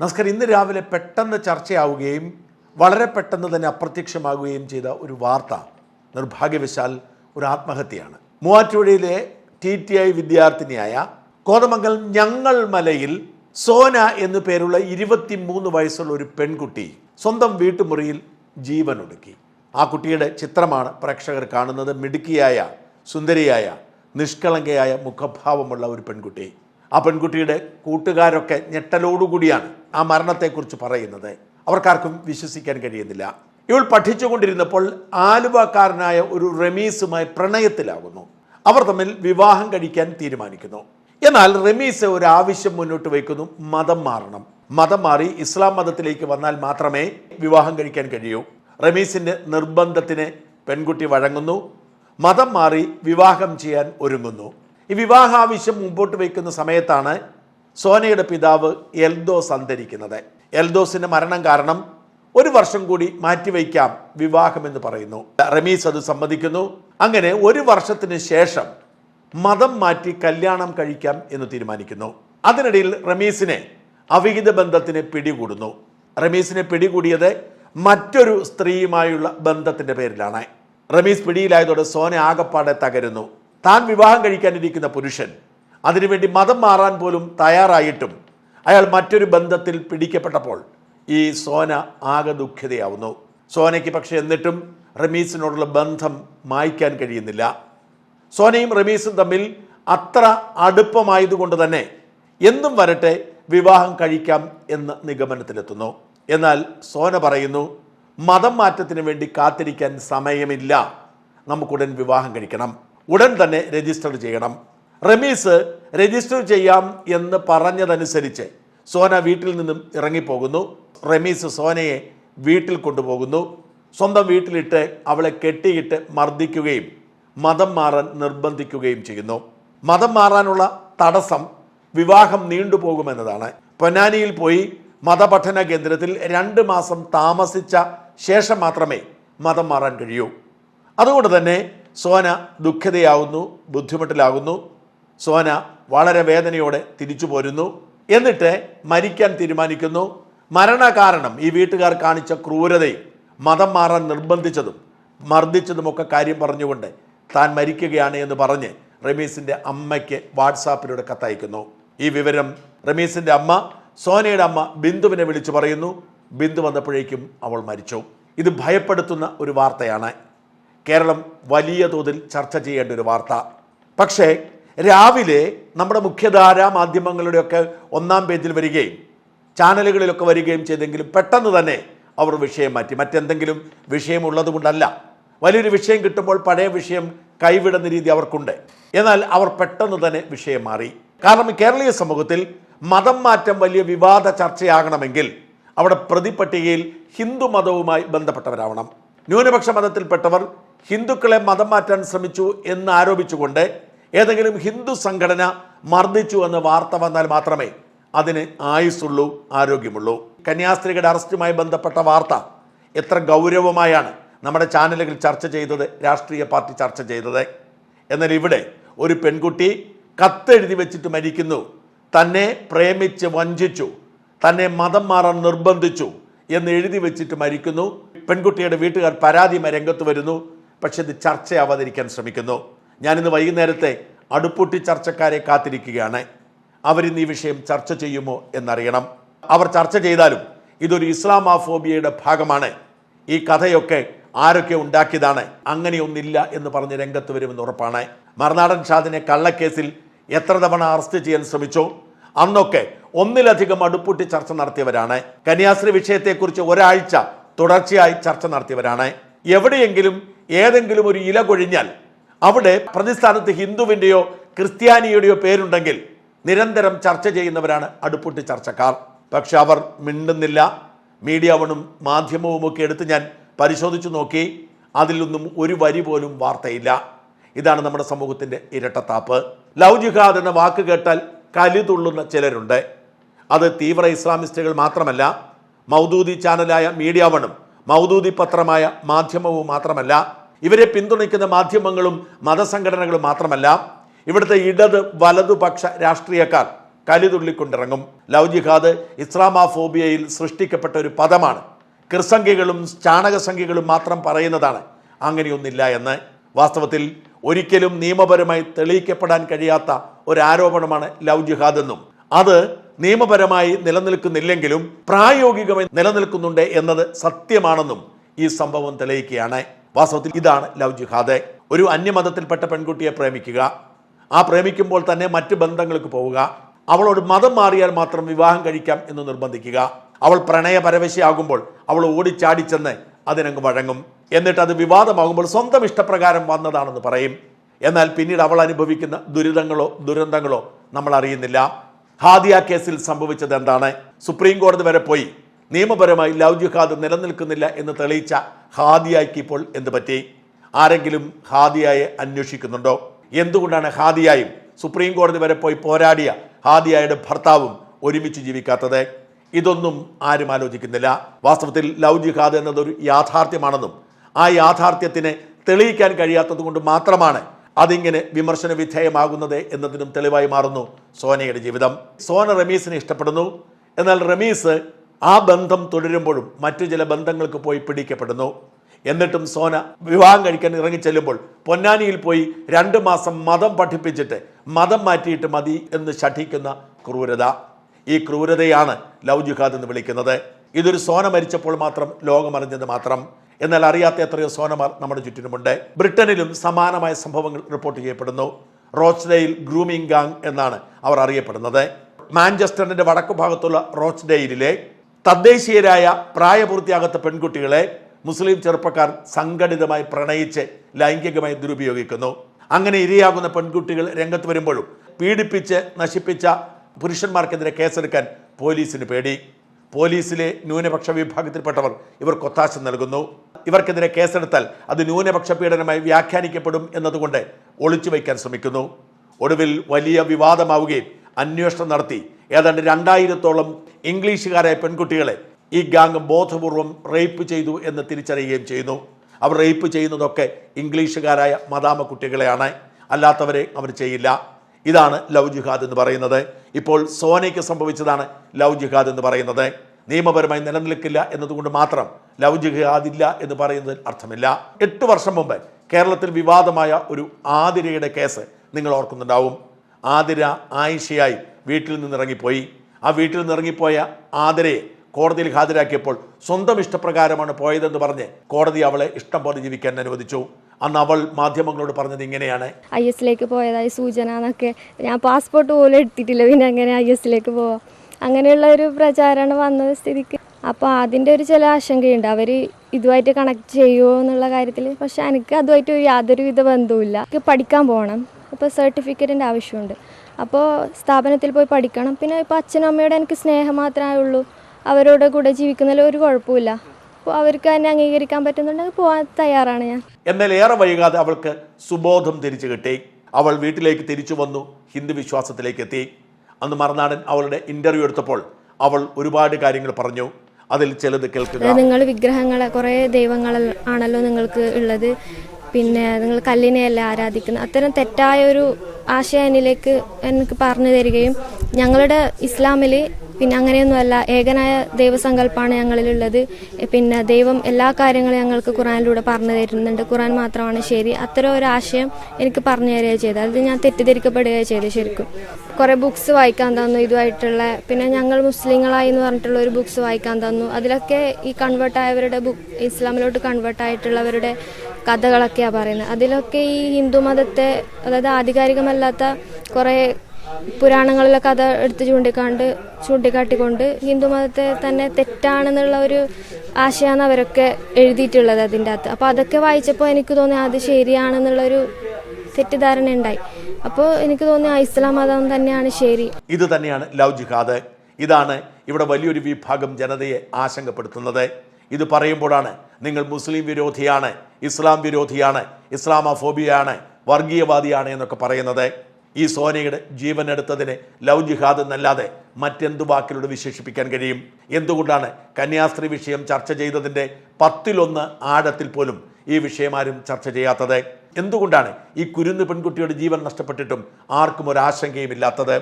നമസ്കാരം ഇന്ന് രാവിലെ പെട്ടെന്ന് ചർച്ചയാവുകയും വളരെ പെട്ടെന്ന് തന്നെ അപ്രത്യക്ഷമാകുകയും ചെയ്ത ഒരു വാർത്ത നിർഭാഗ്യവശാൽ ഒരു ആത്മഹത്യയാണ്. മൂവാറ്റുപുഴയിലെ ടി ടി ഐ വിദ്യാർത്ഥിനിയായ കോതമംഗൽ ഞങ്ങൾ മലയിൽ സോന എന്നു പേരുള്ള ഇരുപത്തിമൂന്ന് വയസ്സുള്ള ഒരു പെൺകുട്ടി സ്വന്തം വീട്ടുമുറിയിൽ ജീവൻ ജീവനൊടുക്കി. ആ കുട്ടിയുടെ ചിത്രമാണ് പ്രേക്ഷകർ കാണുന്നത്. മിടുക്കിയായ സുന്ദരിയായ നിഷ്കളങ്കയായ മുഖഭാവമുള്ള ഒരു പെൺകുട്ടി. ആ പെൺകുട്ടിയുടെ കൂട്ടുകാരൊക്കെ ഞെട്ടലോടുകൂടിയാണ് ആ മരണത്തെക്കുറിച്ച് പറയുന്നത്. അവർക്കാർക്കും വിശ്വസിക്കാൻ കഴിയുന്നില്ല. ഇവൾ പഠിച്ചുകൊണ്ടിരുന്നപ്പോൾ ആലുവക്കാരനായ ഒരു റമീസുമായി പ്രണയത്തിലാകുന്നു. അവർ തമ്മിൽ വിവാഹം കഴിക്കാൻ തീരുമാനിക്കുന്നു. എന്നാൽ റമീസ് ഒരു ആവശ്യം മുന്നോട്ട് വയ്ക്കുന്നു മതം മാറണം. മതം മാറി ഇസ്ലാം മതത്തിലേക്ക് വന്നാൽ മാത്രമേ വിവാഹം കഴിക്കാൻ കഴിയൂ. റമീസിന്റെ നിർബന്ധത്തിന് പെൺകുട്ടി വഴങ്ങുന്നു. മതം മാറി വിവാഹം ചെയ്യാൻ ഒരുങ്ങുന്നു. ഈ വിവാഹാവശ്യം മുമ്പോട്ട് വയ്ക്കുന്ന സമയത്താണ് സോനയുടെ പിതാവ് എൽദോസ് അന്തരിക്കുന്നത്. എൽദോസിന്റെ മരണം കാരണം ഒരു വർഷം കൂടി മാറ്റിവെക്കാം വിവാഹമെന്ന് പറയുന്നു. റമീസ് അത് സമ്മതിക്കുന്നു. അങ്ങനെ ഒരു വർഷത്തിന് ശേഷം മതം മാറ്റി കല്യാണം കഴിക്കാം എന്ന് തീരുമാനിക്കുന്നു. അതിനിടയിൽ റമീസിനെ അവിഹിത ബന്ധത്തിന് പിടികൂടുന്നു. റമീസിനെ പിടികൂടിയത് മറ്റൊരു സ്ത്രീയുമായുള്ള ബന്ധത്തിന്റെ പേരിലാണ്. റമീസ് പിടിയിലായതോടെ സോന ആകപ്പാടെ തകരുന്നു. താൻ വിവാഹം കഴിക്കാനിരിക്കുന്ന പുരുഷൻ അതിനുവേണ്ടി മതം മാറാൻ പോലും തയ്യാറായിട്ടും അയാൾ മറ്റൊരു ബന്ധത്തിൽ പിടിക്കപ്പെട്ടപ്പോൾ ഈ സോന ആകെ ദുഃഖിതയാവുന്നു. സോനയ്ക്ക് പക്ഷേ എന്നിട്ടും റമീസിനോടുള്ള ബന്ധം മായ്ക്കാൻ കഴിയുന്നില്ല. സോനയും റമീസും തമ്മിൽ അത്ര അടുപ്പമായതുകൊണ്ട് തന്നെ എന്നും വരട്ടെ വിവാഹം കഴിക്കാം എന്ന നിഗമനത്തിലെത്തുന്നു. എന്നാൽ സോന പറയുന്നു മതം മാറ്റത്തിന് വേണ്ടി കാത്തിരിക്കാൻ സമയമില്ല. നമുക്കുടൻ വിവാഹം കഴിക്കണം. ഉടൻ തന്നെ രജിസ്റ്റർ ചെയ്യണം. റമീസ് രജിസ്റ്റർ ചെയ്യാം എന്ന് പറഞ്ഞതനുസരിച്ച് സോന വീട്ടിൽ നിന്നും ഇറങ്ങിപ്പോകുന്നു. റമീസ് സോനയെ വീട്ടിൽ കൊണ്ടുപോകുന്നു. സ്വന്തം വീട്ടിലിട്ട് അവളെ കെട്ടിയിട്ട് മർദ്ദിക്കുകയും മതം മാറാൻ നിർബന്ധിക്കുകയും ചെയ്യുന്നു. മതം മാറാനുള്ള തടസ്സം വിവാഹം നീണ്ടുപോകുമെന്നതാണ്. പൊന്നാനിയിൽ പോയി മതപഠന കേന്ദ്രത്തിൽ രണ്ട് മാസം താമസിച്ച ശേഷം മാത്രമേ മതം മാറാൻ കഴിയൂ. അതുകൊണ്ട് തന്നെ സോന ദുഃഖിതയാവുന്നു ബുദ്ധിമുട്ടിലാകുന്നു. സോന വളരെ വേദനയോടെ തിരിച്ചു പോരുന്നു. എന്നിട്ട് മരിക്കാൻ തീരുമാനിക്കുന്നു. മരണകാരണം ഈ വീട്ടുകാർ കാണിച്ച ക്രൂരതയും മതം മാറാൻ നിർബന്ധിച്ചതും മർദ്ദിച്ചതുമൊക്കെ കാര്യം പറഞ്ഞുകൊണ്ട് താൻ മരിക്കുകയാണ് എന്ന് പറഞ്ഞ് റമീസിന്റെ അമ്മയ്ക്ക് വാട്സാപ്പിലൂടെ കത്തയക്കുന്നു. ഈ വിവരം റമീസിന്റെ അമ്മ സോനയുടെ അമ്മ ബിന്ദുവിനെ വിളിച്ചു പറയുന്നു. ബിന്ദു വന്നപ്പോഴേക്കും അവൾ മരിച്ചു. ഇത് ഭയപ്പെടുത്തുന്ന ഒരു വാർത്തയാണ്. കേരളം വലിയ തോതിൽ ചർച്ച ചെയ്യേണ്ട ഒരു വാർത്ത. പക്ഷേ രാവിലെ നമ്മുടെ മുഖ്യധാരാ മാധ്യമങ്ങളുടെയൊക്കെ ഒന്നാം പേജിൽ വരികയും ചാനലുകളിലൊക്കെ വരികയും ചെയ്തെങ്കിലും പെട്ടെന്ന് തന്നെ അവർ വിഷയം മാറ്റി. മറ്റെന്തെങ്കിലും വിഷയമുള്ളത് കൊണ്ടല്ല വലിയൊരു വിഷയം കിട്ടുമ്പോൾ പഴയ വിഷയം കൈവിടുന്ന രീതി അവർക്കുണ്ട്. എന്നാൽ അവർ പെട്ടെന്ന് തന്നെ വിഷയം മാറി. കാരണം കേരളീയ സമൂഹത്തിൽ മതം മാറ്റം വലിയ വിവാദ ചർച്ചയാകണമെങ്കിൽ അവിടെ പ്രതിപട്ടികയിൽ ഹിന്ദു മതവുമായി ബന്ധപ്പെട്ടവരാവണം. ന്യൂനപക്ഷ മതത്തിൽപ്പെട്ടവർ ഹിന്ദുക്കളെ മതം മാറ്റാൻ ശ്രമിച്ചു എന്ന് ആരോപിച്ചുകൊണ്ട് ഏതെങ്കിലും ഹിന്ദു സംഘടന മർദ്ദിച്ചു എന്ന് വാർത്ത വന്നാൽ മാത്രമേ അതിന് ആയുസ്സുള്ളൂ ആരോഗ്യമുള്ളൂ. കന്യാസ്ത്രീകളുടെ അറസ്റ്റുമായി ബന്ധപ്പെട്ട വാർത്ത എത്ര ഗൗരവമായാണ് നമ്മുടെ ചാനലുകൾ ചർച്ച ചെയ്തത് രാഷ്ട്രീയ പാർട്ടി ചർച്ച ചെയ്തത്. എന്നാൽ ഇവിടെ ഒരു പെൺകുട്ടി കത്തെഴുതി വെച്ചിട്ട് മരിക്കുന്നു. തന്നെ പ്രേമിച്ച് വഞ്ചിച്ചു തന്നെ മതം മാറാൻ നിർബന്ധിച്ചു എന്ന് എഴുതി വെച്ചിട്ട് മരിക്കുന്നു. പെൺകുട്ടിയുടെ വീട്ടുകാർ പരാതിയുമായി രംഗത്ത് വരുന്നു. പക്ഷെ ഇത് ചർച്ചയാവാതിരിക്കാൻ ശ്രമിക്കുന്നു. ഞാനിന്ന് വൈകുന്നേരത്തെ അടുപ്പൂട്ടി ചർച്ചക്കാരെ കാത്തിരിക്കുകയാണ്. അവരിന്ന് ഈ വിഷയം ചർച്ച ചെയ്യുമോ എന്നറിയണം. അവർ ചർച്ച ചെയ്താലും ഇതൊരു ഇസ്ലാമാഫോബിയയുടെ ഭാഗമാണ്. ഈ കഥയൊക്കെ ആരൊക്കെ ഉണ്ടാക്കിയതാണ് അങ്ങനെയൊന്നില്ല എന്ന് പറഞ്ഞ് രംഗത്ത് വരുമെന്ന് ഉറപ്പാണ്. മറുനാടൻ ഷാദിനെ കള്ളക്കേസിൽ എത്ര തവണ അറസ്റ്റ് ചെയ്യാൻ ശ്രമിച്ചോ? അന്നൊക്കെ ഒന്നിലധികം അടുപ്പൂട്ടി ചർച്ച നടത്തിയവരാണ്. കന്യാസ്ത്രീ വിഷയത്തെക്കുറിച്ച് ഒരാഴ്ച തുടർച്ചയായി ചർച്ച നടത്തിയവരാണ്. എവിടെയെങ്കിലും ഏതെങ്കിലും ഒരു ഇല കൊഴിഞ്ഞാൽ അവിടെ പ്രതിസ്ഥാനത്ത് ഹിന്ദുവിന്റെയോ ക്രിസ്ത്യാനിയുടെയോ പേരുണ്ടെങ്കിൽ നിരന്തരം ചർച്ച ചെയ്യുന്നവരാണ് അടുപ്പൊട്ടി ചർച്ചക്കാർ. പക്ഷെ അവർ മിണ്ടുന്നില്ല. മീഡിയ വണും മാധ്യമവുമൊക്കെ എടുത്ത് ഞാൻ പരിശോധിച്ചു നോക്കി. അതിലൊന്നും ഒരു വരി പോലും വാർത്തയില്ല. ഇതാണ് നമ്മുടെ സമൂഹത്തിന്റെ ഇരട്ടത്താപ്പ്. ലവ് ജിഹാദ് എന്ന വാക്ക് കേട്ടാൽ കലിതുള്ളുന്ന ചിലരുണ്ട്. അത് തീവ്ര ഇസ്ലാമിസ്റ്റുകൾ മാത്രമല്ല മൗദൂദി ചാനലായ മീഡിയ വണും മൗദൂദി പത്രമായ മാധ്യമവും മാത്രമല്ല ഇവരെ പിന്തുണയ്ക്കുന്ന മാധ്യമങ്ങളും മതസംഘടനകളും മാത്രമല്ല ഇവിടുത്തെ ഇടത് വലതുപക്ഷ രാഷ്ട്രീയക്കാർ കലിതുള്ളിക്കൊണ്ടിറങ്ങും. ലവ് ജിഹാദ് ഇസ്ലാമാഫോബിയയിൽ സൃഷ്ടിക്കപ്പെട്ട ഒരു പദമാണ്. കൃസംഖ്യകളും ചാണകസംഖ്യകളും മാത്രം പറയുന്നതാണ് അങ്ങനെയൊന്നില്ല എന്ന്. വാസ്തവത്തിൽ ഒരിക്കലും നിയമപരമായി തെളിയിക്കപ്പെടാൻ കഴിയാത്ത ഒരു ആരോപണമാണ് ലവ് ജിഹാദ് എന്നും അത് നിയമപരമായി നിലനിൽക്കുന്നില്ലെങ്കിലും പ്രായോഗികമായി നിലനിൽക്കുന്നുണ്ട് എന്നത് സത്യമാണെന്നും ഈ സംഭവം തെളിയിക്കുകയാണ്. വാസ്തവത്തിൽ ഇതാണ് ലവ് ജിഹാദ്. ഒരു അന്യമതത്തിൽപ്പെട്ട പെൺകുട്ടിയെ പ്രേമിക്കുക. ആ പ്രേമിക്കുമ്പോൾ തന്നെ മറ്റ് ബന്ധങ്ങൾക്ക് പോവുക. അവളോട് മതം മാറിയാൽ മാത്രം വിവാഹം കഴിക്കാം എന്ന് നിർബന്ധിക്കുക. അവൾ പ്രണയപരവശയാകുമ്പോൾ അവൾ ഓടിച്ചാടിച്ചെന്ന് അതിനങ്ങ് വഴങ്ങും. എന്നിട്ട് അത് വിവാദമാകുമ്പോൾ സ്വന്തം ഇഷ്ടപ്രകാരം വന്നതാണെന്ന് പറയും. എന്നാൽ പിന്നീട് അവൾ അനുഭവിക്കുന്ന ദുരിതങ്ങളോ ദുരന്തങ്ങളോ നമ്മൾ അറിയുന്നില്ല. ഹാദിയ കേസിൽ സംഭവിച്ചത് എന്താണ്? സുപ്രീം കോടതി വരെ പോയി. നിയമപരമായി ലവ് ജിഹാദ് നിലനിൽക്കുന്നില്ല എന്ന് തെളിയിച്ച ഹാദിയായ്ക്ക് ഇപ്പോൾ എന്ത് പറ്റി? ആരെങ്കിലും ഹാദിയായെ അന്വേഷിക്കുന്നുണ്ടോ? എന്തുകൊണ്ടാണ് ഹാദിയായും സുപ്രീം കോടതി വരെ പോയി പോരാടിയ ഹാദിയായുടെ ഭർത്താവും ഒരുമിച്ച് ജീവിക്കാത്തത്? ഇതൊന്നും ആരും ആലോചിക്കുന്നില്ല. വാസ്തവത്തിൽ ലവ് ജിഹാദ് എന്നതൊരു യാഥാർത്ഥ്യമാണെന്നും ആ യാഥാർത്ഥ്യത്തിനെ തെളിയിക്കാൻ കഴിയാത്തത് കൊണ്ട് മാത്രമാണ് അതിങ്ങനെ വിമർശന വിധേയമാകുന്നത് എന്നതിനും തെളിവായി മാറുന്നു സോനയുടെ ജീവിതം. സോന റമീസിനെ ഇഷ്ടപ്പെടുന്നു. എന്നാൽ റമീസ് ആ ബന്ധം തുടരുമ്പോഴും മറ്റു ചില ബന്ധങ്ങൾക്ക് പോയി പിടിക്കപ്പെടുന്നു. എന്നിട്ടും സോന വിവാഹം കഴിക്കാൻ ഇറങ്ങിച്ചെല്ലുമ്പോൾ പൊന്നാനിയിൽ പോയി രണ്ട് മാസം മതം പഠിപ്പിച്ചിട്ട് മതം മാറ്റിയിട്ട് മതി എന്ന് ശഠിക്കുന്ന ക്രൂരത. ഈ ക്രൂരതയാണ് ലവ് ജിഹാദ് എന്ന് വിളിക്കുന്നത്. ഇതൊരു സോന മരിച്ചപ്പോൾ മാത്രം ലോകമറിഞ്ഞത് മാത്രം. എന്നാൽ അറിയാത്ത എത്രയോ സോനമാർ നമ്മുടെ ചുറ്റിനുമുണ്ട്. ബ്രിട്ടനിലും സമാനമായ സംഭവങ്ങൾ റിപ്പോർട്ട് ചെയ്യപ്പെടുന്നു. റോച്ച്ഡെയിൽ ഗ്രൂമിംഗ് ഗാങ് എന്നാണ് അവർ അറിയപ്പെടുന്നത്. മാഞ്ചസ്റ്ററിന്റെ വടക്കു ഭാഗത്തുള്ള റോച്ച്ഡെയിലിലെ തദ്ദേശീയരായ പ്രായപൂർത്തിയാകാത്ത പെൺകുട്ടികളെ മുസ്ലിം ചെറുപ്പക്കാർ സംഘടിതമായി പ്രണയിച്ച് ലൈംഗികമായി ദുരുപയോഗിക്കുന്നു. അങ്ങനെ ഇരയാകുന്ന പെൺകുട്ടികൾ രംഗത്ത് വരുമ്പോഴും പീഡിപ്പിച്ച് നശിപ്പിച്ച പുരുഷന്മാർക്കെതിരെ കേസെടുക്കാൻ പോലീസിന് പേടി. പോലീസിലെ ന്യൂനപക്ഷ വിഭാഗത്തിൽപ്പെട്ടവർ ഇവർ കൊത്താശം നൽകുന്നു. ഇവർക്കെതിരെ കേസെടുത്താൽ അത് ന്യൂനപക്ഷ പീഡനമായി വ്യാഖ്യാനിക്കപ്പെടും എന്നതുകൊണ്ട് ഒളിച്ചു വയ്ക്കാൻ ശ്രമിക്കുന്നു. ഒടുവിൽ വലിയ വിവാദമാവുകയും അന്വേഷണം നടത്തി. ഏതാണ്ട് രണ്ടായിരത്തോളം ഇംഗ്ലീഷുകാരായ പെൺകുട്ടികളെ ഈ ഗാങ് ബോധപൂർവം റേപ്പ് ചെയ്തു എന്ന് തിരിച്ചറിയുകയും ചെയ്യുന്നു. അവർ റേപ്പ് ചെയ്യുന്നതൊക്കെ ഇംഗ്ലീഷുകാരായ മദാമ കുട്ടികളെയാണ് അല്ലാത്തവരെ അവർ ചെയ്യില്ല. ഇതാണ് ലവ് ജിഹാദ് എന്ന് പറയുന്നത്. ഇപ്പോൾ സോനയ്ക്ക് സംഭവിച്ചതാണ് ലവ് ജിഹാദ് എന്ന് പറയുന്നത്. നിയമപരമായി നിലനിൽക്കില്ല എന്നതുകൊണ്ട് മാത്രം ലവ് ജിഹാദില്ല എന്ന് പറയുന്നതിൽ അർത്ഥമില്ല. എട്ട് വർഷം മുമ്പ് കേരളത്തിൽ വിവാദമായ ഒരു ആതിരയുടെ കേസ് നിങ്ങൾ ഓർക്കുന്നുണ്ടാവും. ആതിര ആയിഷയായി വീട്ടിൽ നിന്നിറങ്ങിപ്പോയി. ആ വീട്ടിൽ നിന്നിറങ്ങിപ്പോയ ആതിരയെ കോടതിയിൽ ഹാജരാക്കിയപ്പോൾ സ്വന്തം ഇഷ്ടപ്രകാരമാണ് പോയതെന്ന് പറഞ്ഞ് കോടതി അവളെ ഇഷ്ടം പോലെ ജീവിക്കാൻ അനുവദിച്ചു. അന്ന് അവൾ മാധ്യമങ്ങളോട് പറഞ്ഞത് ഇങ്ങനെയാണ്. ഐ എസിലേക്ക് പോയതായി സൂചന എന്നൊക്കെ ഞാൻ പാസ്പോർട്ട് പോലും എടുത്തിട്ടില്ല. പിന്നെ അങ്ങനെ ഐ എസിലേക്ക് പോവാം? അങ്ങനെയുള്ള ഒരു പ്രചാരണം വന്ന സ്ഥിതിക്ക്. അപ്പോൾ അതിന്റെ ഒരു ചില ആശങ്കയുണ്ട്. അവർ ഇതുമായിട്ട് കണക്ട് ചെയ്യുമോ എന്നുള്ള കാര്യത്തിൽ പക്ഷെ എനിക്ക് അതുമായിട്ട് യാതൊരുവിധ ബന്ധവുമില്ല. എനിക്ക് പഠിക്കാൻ പോകണം. അപ്പോൾ സർട്ടിഫിക്കറ്റിന്റെ ആവശ്യമുണ്ട്. അപ്പോൾ സ്ഥാപനത്തിൽ പോയി പഠിക്കണം. പിന്നെ ഇപ്പോൾ അച്ഛനും അമ്മയോടെ എനിക്ക് സ്നേഹം മാത്രമേ ഉള്ളൂ. അവരോട് കൂടെ ജീവിക്കുന്നതിൽ ഒരു കുഴപ്പമില്ല അപ്പോൾ അവർക്ക് തന്നെ അംഗീകരിക്കാൻ പറ്റുന്നുണ്ടെങ്കിൽ പോകാൻ തയ്യാറാണ് ഞാൻ. എന്നാൽ ഏറെ വൈകാതെ അവൾക്ക് സുബോധം തിരിച്ചു കിട്ടി. അവൾ വീട്ടിലേക്ക് തിരിച്ചു വന്നു. ഹിന്ദു വിശ്വാസത്തിലേക്ക് എത്തി. അന്ന് മറുനാടൻ അവളുടെ ഇന്റർവ്യൂ എടുത്തപ്പോൾ അവൾ ഒരുപാട് കാര്യങ്ങൾ പറഞ്ഞു. അതിൽ ചിലത് കേൾക്കുക. നിങ്ങൾ വിഗ്രഹങ്ങളെ കുറേ ദൈവങ്ങൾ ആണല്ലോ നിങ്ങൾക്ക് ഉള്ളത്. പിന്നെ നിങ്ങൾ കല്ലിനെയല്ല ആരാധിക്കുന്നത് അത്തരം തെറ്റായ ഒരു ആശയം എന്നിലേക്ക് എനിക്ക് പറഞ്ഞു തരികയും ഞങ്ങളുടെ ഇസ്ലാമിൽ പിന്നെ അങ്ങനെയൊന്നുമല്ല ഏകനായ ദൈവസങ്കല്പമാണ് ഞങ്ങളിലുള്ളത്. പിന്നെ ദൈവം എല്ലാ കാര്യങ്ങളും ഞങ്ങൾക്ക് ഖുറാനിലൂടെ പറഞ്ഞു തരുന്നുണ്ട്. ഖുറാൻ മാത്രമാണ് ശരി. അത്തരം ഒരു ആശയം എനിക്ക് പറഞ്ഞു തരികയാണ് ചെയ്തത് അത് ഞാൻ തെറ്റിദ്ധരിക്കപ്പെടുകയാണ് ചെയ്തത് ശരിക്കും. കുറേ ബുക്സ് വായിക്കാൻ തന്നു ഇതുമായിട്ടുള്ള. പിന്നെ ഞങ്ങൾ മുസ്ലിങ്ങളായി എന്ന് പറഞ്ഞിട്ടുള്ള ഒരു ബുക്സ് വായിക്കാൻ തന്നു. അതിലൊക്കെ ഈ കൺവേർട്ടായവരുടെ ബുക്ക് ഇസ്ലാമിലോട്ട് കൺവേർട്ട് ആയിട്ടുള്ളവരുടെ കഥകളൊക്കെയാണ് പറയുന്നത്. അതിലൊക്കെ ഈ ഹിന്ദു മതത്തെ അതായത് ആധികാരികമല്ലാത്ത കുറേ പുരാണങ്ങളിലെ കഥ എടുത്ത് ചൂണ്ടിക്കാണ്ട് ചൂണ്ടിക്കാട്ടിക്കൊണ്ട് ഹിന്ദു മതത്തെ തന്നെ തെറ്റാണെന്നുള്ള ഒരു ആശയമാണ് അവരൊക്കെ എഴുതിയിട്ടുള്ളത് അതിന്റെ അകത്ത്. അപ്പോൾ അതൊക്കെ വായിച്ചപ്പോൾ എനിക്ക് തോന്നി അത് ശരിയാണെന്നുള്ളൊരു തെറ്റിദ്ധാരണ ഉണ്ടായി അപ്പോൾ എനിക്ക് തോന്നി ഇസ്ലാം മതം തന്നെയാണ് ശരി. ഇത് തന്നെയാണ് ലവ് ജിഹാദ് ഇതാണ് ഇവിടെ വലിയൊരു വിഭാഗം ജനതയെ ആശങ്കപ്പെടുത്തുന്നത്. ഇത് പറയുമ്പോഴാണ് നിങ്ങൾ മുസ്ലിം വിരോധിയാണ്. ഇസ്ലാം വിരോധിയാണ് ഇസ്ലാമഫോബിയാണ് വർഗീയവാദിയാണ് എന്നൊക്കെ പറയുന്നത്. ഈ സോനയുടെ ജീവൻ എടുത്തതിനെ ലവ് ജിഹാദ് എന്നല്ലാതെ മറ്റെന്തു വാക്കിലൂടെ വിശേഷിപ്പിക്കാൻ കഴിയും? എന്തുകൊണ്ടാണ് കന്യാസ്ത്രീ വിഷയം ചർച്ച ചെയ്തതിന്റെ പത്തിലൊന്ന് ആഴത്തിൽ പോലും ഈ വിഷയമാരും ചർച്ച ചെയ്യാത്തത്? എന്തുകൊണ്ടാണ് ഈ കുരുന്ന് പെൺകുട്ടിയുടെ ജീവൻ നഷ്ടപ്പെട്ടിട്ടും ആർക്കും ഒരു ആശങ്കയും ഇല്ലാത്തത്